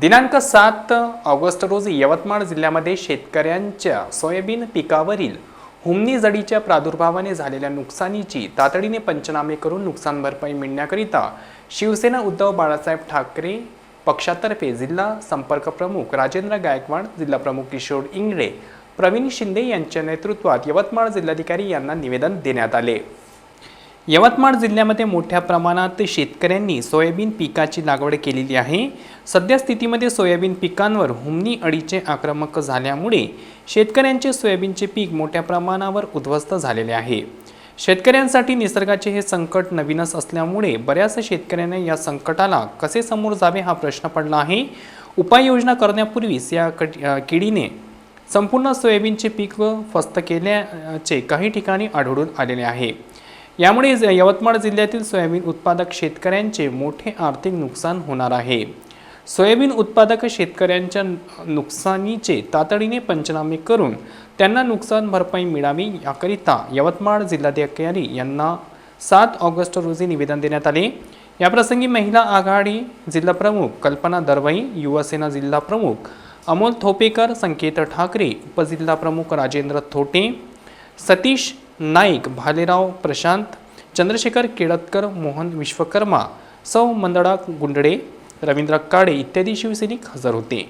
दिनांक सात ऑगस्ट रोजी यवतमाळ जिल्ह्यामध्ये शेतकऱ्यांच्या सोयाबीन पिकावरील हुमनी जडीच्या प्रादुर्भावाने झालेल्या नुकसानीची तातडीने पंचनामे करून नुकसान भरपाई मिळण्याकरिता शिवसेना उद्धव बाळासाहेब ठाकरे पक्षातर्फे जिल्हा संपर्क प्रमुख राजेंद्र गायकवाड जिल्हा प्रमुख किशोर इंगळे प्रवीण शिंदे यांच्या नेतृत्वात यवतमाळ जिल्हाधिकारी यांना निवेदन देण्यात आले. यवतमाळ जिल्ह्यामध्ये मोठ्या प्रमाणात शेतकऱ्यांनी सोयाबीन पिकाची लागवड केलेली आहे. सध्या स्थितीमध्ये सोयाबीन पिकांवर हुमनी अळीचे आक्रमक झाल्यामुळे शेतकऱ्यांचे सोयाबीनचे पीक मोठ्या प्रमाणावर उद्ध्वस्त झालेले आहे. शेतकऱ्यांसाठी निसर्गाचे हे संकट नवीनच असल्यामुळे बऱ्याच शेतकऱ्यांना या संकटाला कसे समोर जावे हा प्रश्न पडला आहे. उपाययोजना करण्यापूर्वीच या कट किडीने संपूर्ण सोयाबीनचे पीक फस्त केल्याचे काही ठिकाणी आढळून आलेले आहे. यामुळे ज- यवतमाळ जिल्ह्यातील सोयाबीन उत्पादक शेतकऱ्यांचे मोठे आर्थिक नुकसान होणार आहे. सोयाबीन उत्पादक शेतकऱ्यांच्या नुकसानीचे तातडीने पंचनामे करून त्यांना नुकसान भरपाई मिळावी याकरिता यवतमाळ जिल्हाधिकारी यांना सात ऑगस्ट रोजी निवेदन देण्यात आले. याप्रसंगी महिला आघाडी जिल्हा प्रमुख कल्पना दरवाई युवासेना जिल्हा प्रमुख अमोल थोपेकर संकेत ठाकरे उपजिल्हा प्रमुख राजेंद्र थोटे सतीश नाईक भालेराव प्रशांत चंद्रशेखर केळतकर मोहन विश्वकर्मा सौ मंदडा गुंडडे रवींद्र काडे इत्यादी शिवसैनिक हजर होते.